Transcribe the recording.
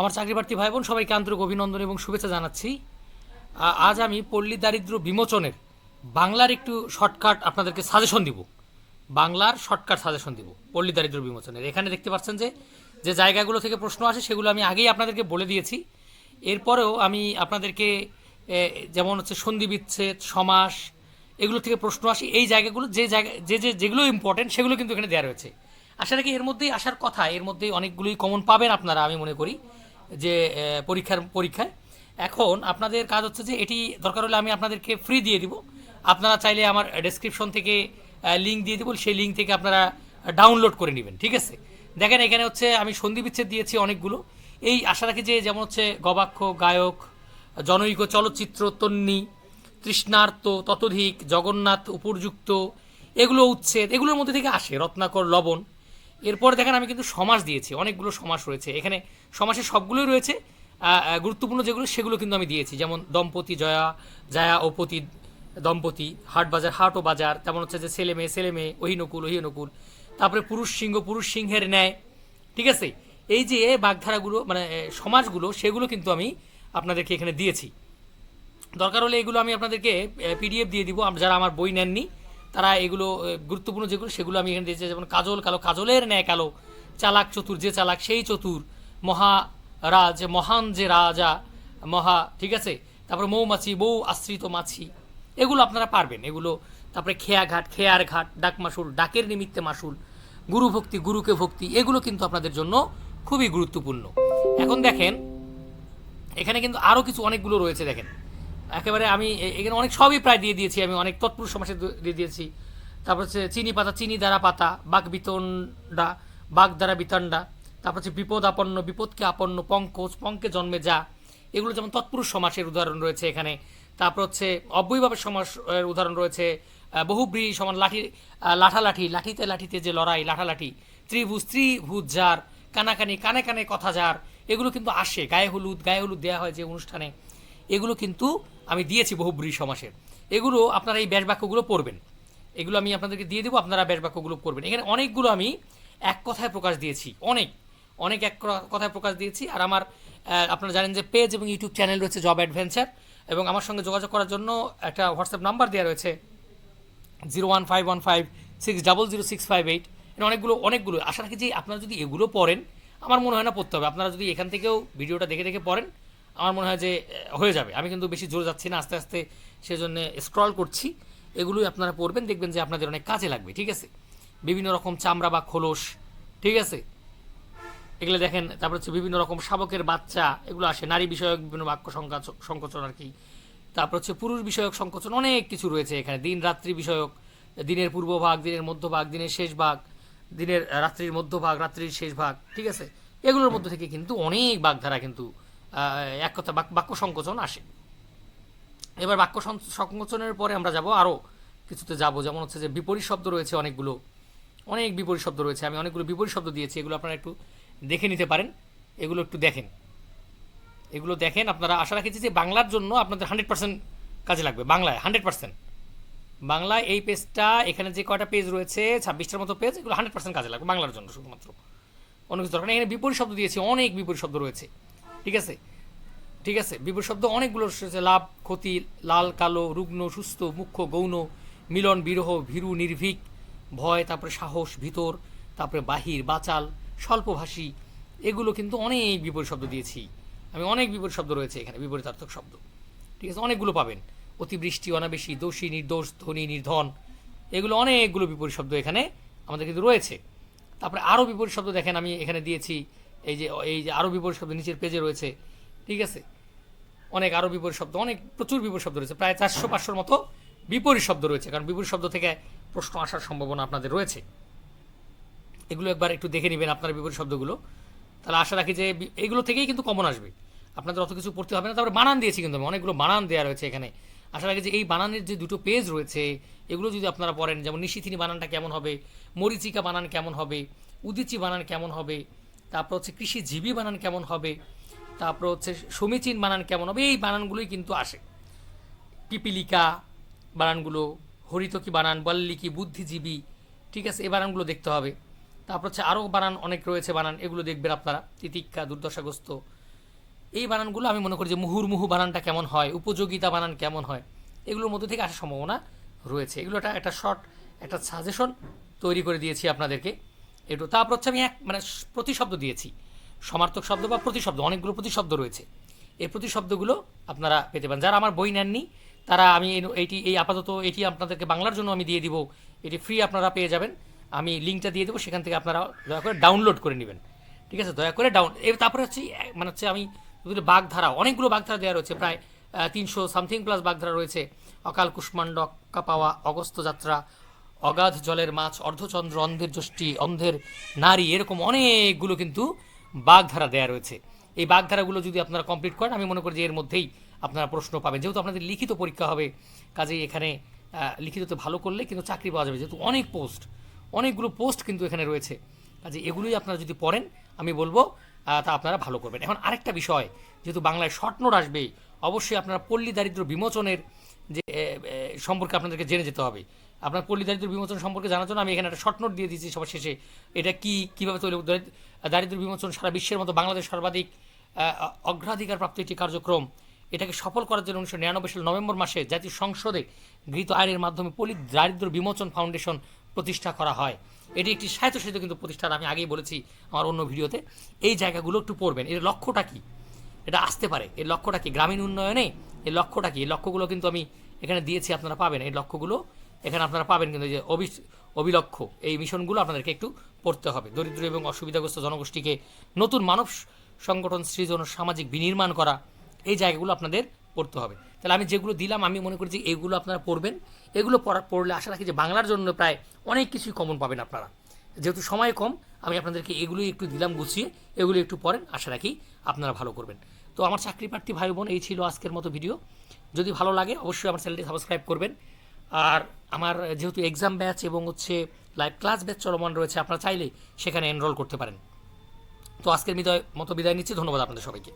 আমার চাকরি প্রার্থী ভাই বোন সবাইকে আন্তরিক অভিনন্দন এবং শুভেচ্ছা জানাচ্ছি। আজ আমি পল্লী দারিদ্র বিমোচনের বাংলার একটু শর্টকাট আপনাদেরকে সাজেশন দিব। বাংলার শর্টকাট সাজেশন দিব, পল্লী দারিদ্র বিমোচনের। এখানে দেখতে পাচ্ছেন যে যে জায়গাগুলো থেকে প্রশ্ন আসে সেগুলো আমি আগেই আপনাদেরকে বলে দিয়েছি। এরপরেও আমি আপনাদেরকে যেমন হচ্ছে সন্ধি বিচ্ছেদ, সমাস, এগুলো থেকে প্রশ্ন আসে। এই জায়গাগুলো যে জায়গা, যে যে, যেগুলো ইম্পর্টেন্ট সেগুলো কিন্তু এখানে দেওয়া রয়েছে। আশা রাখি এর মধ্যেই আসার কথা, এর মধ্যেই অনেকগুলোই কমন পাবেন আপনারা, আমি মনে করি। যে পরীক্ষার, পরীক্ষায়। এখন আপনাদের কাজ হচ্ছে যে, এটি দরকার হলে আমি আপনাদেরকে ফ্রি দিয়ে দিব। আপনারা চাইলে আমার ডেসক্রিপশন থেকে লিঙ্ক দিয়ে দিব, সেই লিঙ্ক থেকে আপনারা ডাউনলোড করে নেবেন, ঠিক আছে? দেখেন, এখানে হচ্ছে আমি সন্ধি বিচ্ছেদ দিয়েছি অনেকগুলো। এই আশা রাখি যে, যেমন হচ্ছে গবাক্ষ, গায়ক, জনৈক, চলচ্চিত্র, তন্নি, তৃষ্ণার্ত, ততোধিক, জগন্নাথ উপযুক্ত এগুলো উচ্ছেদ, এগুলোর মধ্যে থেকে আসে রত্নাকর, লবণ। এরপর দেখেন আমি কিন্তু সমাস দিয়েছি, অনেকগুলো সমাস রয়েছে। এখানে সমাসের সবগুলোই রয়েছে গুরুত্বপূর্ণ যেগুলো, সেগুলো কিন্তু আমি দিয়েছি। যেমন দম্পতি জয়া, জায়া ও পতি দম্পতি, হাট বাজার হাট ও বাজার তেমন হচ্ছে যে ছেলে মেয়ে ছেলে মেয়ে ওহিনকুল ওহিনকুল তারপরে পুরুষ সিংহ, পুরুষ সিংহের ন্যায়। ঠিক আছে? এই যে বাগধারাগুলো মানে সমাজগুলো, সেগুলো কিন্তু আমি আপনাদেরকে এখানে দিয়েছি। দরকার হলে এগুলো আমি আপনাদেরকে পিডিএফ দিয়ে দিব। যারা আমার বই নেননি তারা এগুলো গুরুত্বপূর্ণ যেগুলো, সেগুলো আমি এখানে দিয়েছি যেমন কাজল, কালো কাজলের ন্যায় কালো, চালাক চতুর, যে চালাক সেই চতুর, মহারাজ মহান যে রাজা, মহা, ঠিক আছে? তারপরে মৌমাছি, বউ আশ্রিত মাছি, এগুলো আপনারা পারবেন। এগুলো, তারপরে খেয়া ঘাট, খেয়ার ঘাট, ডাক মাসুল ডাকের নিমিত্তে মাসুল গুরু ভক্তি, গুরুকে ভক্তি, এগুলো কিন্তু আপনাদের জন্য খুবই গুরুত্বপূর্ণ। এখন দেখেন, এখানে কিন্তু আরও কিছু অনেকগুলো রয়েছে, দেখেন। একেবারে আমি এখানে অনেক সবই প্রায় দিয়ে দিয়েছি, আমি অনেক তৎপুরুষ সমাসে দিয়ে দিয়েছি। তারপর হচ্ছে চিনি পাতা, চিনি দ্বারা পাতা বাঘ বিতণ্ডা বাঘ দ্বারা বিতণ্ডা, তারপর হচ্ছে বিপদ আপন্ন, বিপদকে আপন্ন, পঙ্কজ, পঙ্কে জন্মে যা, এগুলো যেমন তৎপুরুষ সমাসের উদাহরণ রয়েছে এখানে। তারপর হচ্ছে অব্যয়ভাবের সমাস উদাহরণ রয়েছে বহুব্রী সমান লাঠি লাঠালাঠি, লাঠিতে লাঠিতে যে লড়াই, লাঠালাঠি, ত্রিভুজ ত্রিভুজ যার, কানাকানি, কানে কানে কথা যার, এগুলো কিন্তু আসে, গায়ে হলুদ গায়ে হলুদ দেওয়া হয় যে অনুষ্ঠানে। এগুলো কিন্তু আমি দিয়েছি বহুব্রী সমাসের এগুলো আপনারা এই ব্যাস বাক্যগুলো পড়বেন। এগুলো আমি আপনাদেরকে দিয়ে দেবো, আপনারা ব্যাস বাক্যগুলো পড়বেন। এখানে অনেকগুলো আমি এক কথায় প্রকাশ দিয়েছি, অনেক অনেক এক কথায় প্রকাশ দিয়েছি। আর আমার আপনারা জানেন যে পেজ এবং ইউটিউব চ্যানেল রয়েছে জব অ্যাডভেঞ্চার এবং আমার সঙ্গে যোগাযোগ করার জন্য একটা হোয়াটসঅ্যাপ নাম্বার দেওয়া রয়েছে zero one five one five six double zero six five eight. অনেকগুলো অনেকগুলো। আশা রাখি যে আপনারা যদি এগুলো পড়েন, আমার মনে হয় না পড়তে হবে। আপনারা যদি এখান থেকেও ভিডিওটা দেখে দেখে পড়েন আমার মনে হয় যে হয়ে যাবে। আমি কিন্তু বেশি জোরে যাচ্ছি না, আস্তে আস্তে সেজন্য স্ক্রল করছি। এগুলোই আপনারা পড়বেন, দেখবেন যে আপনাদের অনেক কাজে লাগবে, ঠিক আছে? বিভিন্ন রকম চামড়া বা খোলস, ঠিক আছে? এগুলো দেখেন, তারপর হচ্ছে বিভিন্ন রকম শাবকের বাচ্চা, এগুলো আসে, নারী বিষয়ক বিভিন্ন বাক্য সংকাচ- সংকোচন আর কি। তারপর হচ্ছে পুরুষ বিষয়ক সংকোচন, অনেক কিছু রয়েছে এখানে। দিন রাত্রি বিষয়ক, দিনের পূর্ব ভাগ, দিনের মধ্যভাগ দিনের শেষ ভাগ, দিনের রাত্রির মধ্যভাগ রাত্রির শেষ ভাগ, ঠিক আছে? এগুলোর মধ্যে থেকে কিন্তু অনেক বাগধারা কিন্তু এক কথা, বাক- বাক্য সংকোচন আসে। এবার বাক্য সংকোচনের পরে আমরা যাব আরও কিছুতে যাব। যেমন হচ্ছে যে বিপরীত শব্দ রয়েছে অনেকগুলো, অনেক বিপরীত শব্দ রয়েছে। আমি অনেকগুলো বিপরীত শব্দ দিয়েছি, এগুলো আপনারা একটু দেখে নিতে পারেন। এগুলো একটু দেখেন। এগুলো দেখেন, আপনারা আশা রাখছি যে বাংলার জন্য আপনাদের হান্ড্রেড পার্সেন্ট কাজে লাগবে। বাংলায়, হান্ড্রেড পার্সেন্ট। বাংলায় এই পেজটা, এখানে যে কয়টা পেজ রয়েছে, ছাব্বিশটার মতো পেজ, এগুলো হান্ড্রেড পার্সেন্ট কাজে লাগবে বাংলার জন্য শুধুমাত্র। অন্য কিছু দরকার। এখানে বিপরীত শব্দ দিয়েছি, অনেক বিপরীত শব্দ রয়েছে। ঠিক আছে? ঠিক আছে? বিপরীত শব্দ অনেকগুলো লাভ, ক্ষতি, লাল, কালো, রুগ্ন, সুস্থ, মুখ্য, গৌণ, মিলন, বিরহ, ভীরু, নির্ভীক, ভয়, তারপরে সাহস, ভিতর, তারপরে বাহির, বাচাল, স্বল্পভাষী। এগুলো কিন্তু অনেক বিপরীত শব্দ দিয়েছি। আমি অনেক বিপরীত শব্দ রয়েছে এখানে, বিপরীতার্থক শব্দ। ঠিক আছে? অনেকগুলো পাবেন। অতিবৃষ্টি অনাবেশী দোষী, নির্দোষ, ধনী, নির্ধন। এগুলো অনেকগুলো বিপরীত শব্দ এখানে আমাদের কিন্তু রয়েছে। তারপরে আরও বিপরীত শব্দ দেখেন, আমি এখানে দিয়েছি এই যে এই যে আরও বিপরীত শব্দ নিচের পেজে রয়েছে, ঠিক আছে? অনেক আরও বিপরীত শব্দ, অনেক প্রচুর বিপরীত শব্দ রয়েছে, প্রায় চারশো পাঁচশোর মতো বিপরীত শব্দ রয়েছে, কারণ বিপরীত শব্দ থেকে প্রশ্ন আসার সম্ভাবনা আপনাদের রয়েছে। এগুলো একবার একটু দেখে নেবেন আপনার বিপরীত শব্দগুলো। তাহলে আশা রাখি যে এগুলো থেকেই কিন্তু কমন আসবে। আপনাদের অত কিছু পড়তে হবে না, তারপরে বানান দিয়েছি কিন্তু আমি, অনেকগুলো বানান দেওয়া রয়েছে এখানে। আশা রাখি যে এই বানানের যে দুটো পেজ রয়েছে, এগুলো যদি আপনারা পড়েন, যেমন নিশিথিনী বানানটা কেমন হবে, মরিচিকা বানান কেমন হবে, উদিচি বানান কেমন হবে তারপর হচ্ছে কৃষিজীবী বানান কেমন হবে? তারপর হচ্ছে সমীচীন বানান কেমন হবে? এই বানানগুলোই কিন্তু আসে। পিপিলিকা বানানগুলো, হরিতকি বানান, বল্লিকি বুদ্ধিজীবী, ঠিক আছে, এই বানানগুলো দেখতে হবে। তারপর হচ্ছে আরও বানান অনেক রয়েছে বানান, এগুলো দেখবেন আপনারা, তিতিক্ষা, দুর্দশাগ্রস্ত। এই বানানগুলো আমি মনে করি যে মুহুর্মুহু বানানটা কেমন হয়, উপযোগিতা বানান কেমন হয়, এগুলোর মধ্যে থেকে আসার সম্ভাবনা রয়েছে। এগুলো একটা একটা শর্ট একটা সাজেশন তৈরি করে দিয়েছি আপনাদেরকে। একটু তারপর হচ্ছে আমি এক মানে প্রতিশব্দ দিয়েছি। সমার্থক শব্দ বা প্রতিশব্দ, অনেকগুলো প্রতিশব্দ রয়েছে। এই প্রতিশব্দগুলো আপনারা পেতে পারেন। যারা আমার বই নেননি, তারা আমি এই- এইটি এই আপাতত এটি আপনাদেরকে বাংলার জন্য আমি দিয়ে দিব। এটি ফ্রি আপনারা পেয়ে যাবেন। আমি লিঙ্কটা দিয়ে দেবো, সেখান থেকে আপনারা দয়া করে ডাউনলোড করে নেবেন। ঠিক আছে? দয়া করে ডাউন এ তারপরে হচ্ছে মানে হচ্ছে আমি বাগধারা, অনেকগুলো বাগধারা দেওয়া রয়েছে। প্রায় তিনশো সামথিং প্লাস বাগধারা রয়েছে। অকাল কুষ্মাণ্ড কাপাওয়া পাওয়া, অগস্ত যাত্রা অগাধ জলের মাছ, অর্ধচন্দ্র অন্ধের যষ্টি, অন্ধের নারী, এরকম অনেকগুলো কিন্তু বাগধারা দেয়া রয়েছে। এই বাগধারাগুলো যদি আপনারা কমপ্লিট করেন, আমি মনে করি যে এর মধ্যেই আপনারা প্রশ্ন পাবেন। যেহেতু আপনাদের লিখিত পরীক্ষা হবে, কাজেই এখানে লিখিততে ভালো করলে কিন্তু চাকরি পাওয়া যাবে। যেহেতু অনেক পোস্ট অনেকগুলো পোস্ট কিন্তু এখানে রয়েছে। কাজে এগুলোই আপনারা যদি পড়েন, আমি বলব তা আপনারা ভালো করবেন। এখন আরেকটা বিষয়, যেহেতু বাংলায় শর্ট নোট আসবে অবশ্যই আপনারা পল্লী দারিদ্র বিমোচনের যে সম্পর্কে আপনাদেরকে জেনে যেতে হবে। আপনার পল্লী দারিদ্র বিমোচন সম্পর্কে জানার জন্য আমি এখানে একটা শর্ট নোট দিয়ে দিয়েছি সবার শেষে। এটা কি, কীভাবে তৈরি দারিদ্র- বিমোচন সারা বিশ্বের মতো বাংলাদেশ সর্বাধিক অগ্রাধিকার প্রাপ্ত একটি কার্যক্রম। এটাকে সফল করার জন্য উনিশশো নিরানব্বই সাল নভেম্বর মাসে জাতীয় সংসদে গৃহীত আইনের মাধ্যমে পলি দারিদ্র বিমোচন ফাউন্ডেশন প্রতিষ্ঠা করা হয়। এটি একটি স্বায়ত্তশাসিত কিন্তু প্রতিষ্ঠান, আমি আগেই বলেছি আমার অন্য ভিডিওতে। এই জায়গাগুলো একটু পড়বেন। এর লক্ষ্যটা কি? এটা আসতে পারে। এর লক্ষ্যটা কি? গ্রামীণ উন্নয়নে? এর লক্ষ্যটা কি? এই লক্ষ্যগুলো কিন্তু আমি এখানে দিয়েছি, আপনারা পাবেন এই লক্ষ্যগুলো। এখানে আপনারা পাবেন কিন্তু যে অভি অভিলক্ষ্য, এই মিশনগুলো আপনাদেরকে একটু পড়তে হবে। দরিদ্র এবং অসুবিধাগ্রস্ত জনগোষ্ঠীকে নতুন মানব সংগঠন, সৃজন, সামাজিক বিনির্মাণ করা, এই জায়গাগুলো আপনাদের পড়তে হবে। তাহলে আমি যেগুলো দিলাম, আমি মনে করি যে এগুলো আপনারা পড়বেন। এগুলো পড়া পড়লে আশা রাখি যে বাংলার জন্য প্রায় অনেক কিছুই কমন পাবেন আপনারা। যেহেতু সময় কম, আমি আপনাদেরকে এগুলোই একটু দিলাম গুছিয়ে, এগুলো একটু পড়েন, আশা রাখি আপনারা ভালো করবেন। তো আমার চাকরি প্রার্থী ভাই বোন এই ছিল আজকের মতো ভিডিও যদি ভালো লাগে, অবশ্যই আমার চ্যানেলটি সাবস্ক্রাইব করবেন। আর আমার যেহেতু এক্সাম ব্যাচ এবং হচ্ছে লাইভ ক্লাস ব্যাচ চলমান রয়েছে, আপনারা চাইলে সেখানে এনরোল করতে পারেন। তো আজকের বিদায় মতো বিদায় নিচ্ছি, ধন্যবাদ আপনাদের সবাইকে।